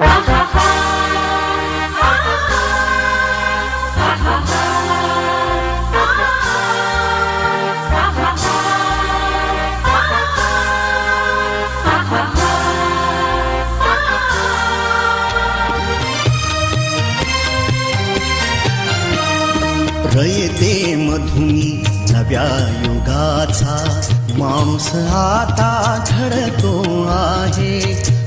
रयते मधुनी नव्या युगाचा. माणूस आता घडतो आहे.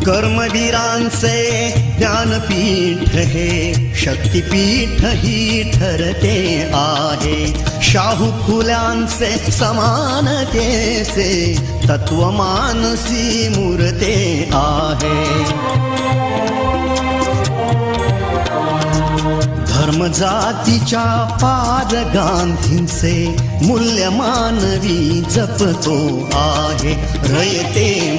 कर्मवीरांचे ज्ञानपीठ हे शक्तीपीठ ही ठरते आहे. शाहू फुल्यांचे समानतेचे तत्वमानसी मूर्ते आहे. धर्म जातीच्या पार गांधींचे मूल्य मानवी जपतो आहे. रयते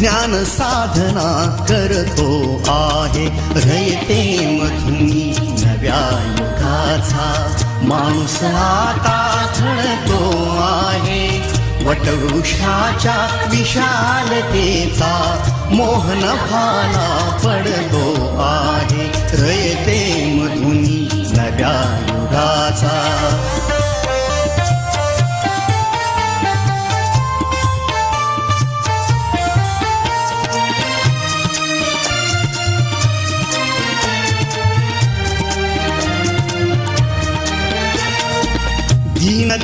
ज्ञान साधना करतो आहे. रयते मधुनी नव्या युगाचा. माणूस आता घडतो आहे. वटवृक्षाच्या विशालतेचा मोहन भाला पडतो आहे. रयते मधुनी नव्या युगाचा.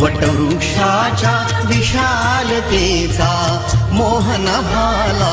वटवृक्षाच्या विशालतेचा मोहन भाला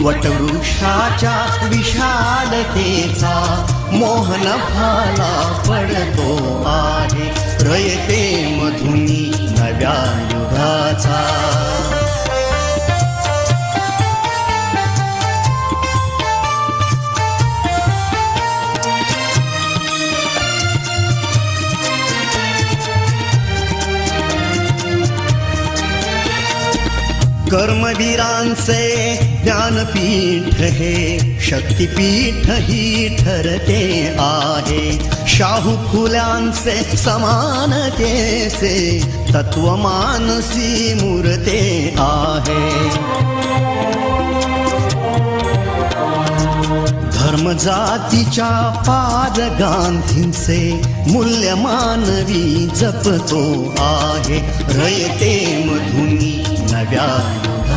वटवृक्षाच्या विशालतेचा मोहन भाला पडतो आहे. रयते मधुनी नव्या युगाचा. कर्मवीरांचे ज्ञानपीठ हे शक्तिपीठ ही ठरते आहे. शाहू फुल्यांचे समानतेचे तत्वमानसी मूर्ते आहे. धर्म जातीच्या पाद गांधींचे मूल्य मानवी जपतो आहे. रयते मधुनी नव्या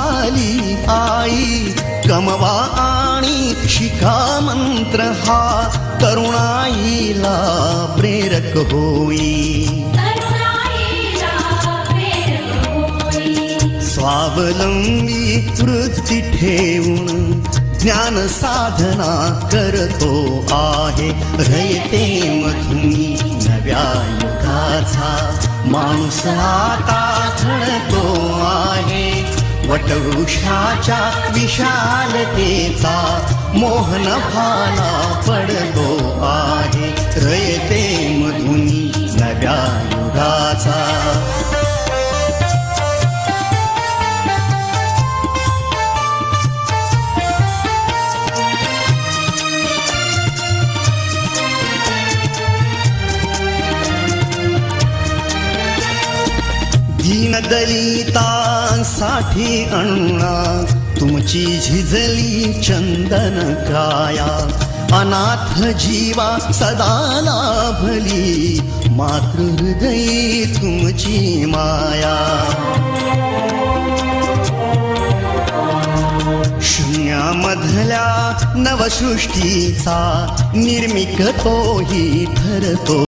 आली झाली आई. कमवा आणि शिखा मंत्र हा तरुणाईला प्रेरक होई. स्वावलंबी वृत्ती ठेवून ज्ञान साधना करतो आहे. रयते मधुनी नव्या युगाचा माणूस आता घडतो आहे. वटवृक्षाच्या विशालतेचा मोहन भाला पडतो आहे. रयते मधुनी नव्या युगाचा. साठी अण्णा तुमची झिजली चंदन काया अनाथ जीवा सदा लाभली. मातृहृदयी तुमची माया. शून्यामधल्या नवसृष्टीचा निर्मिक तोही ठरतो.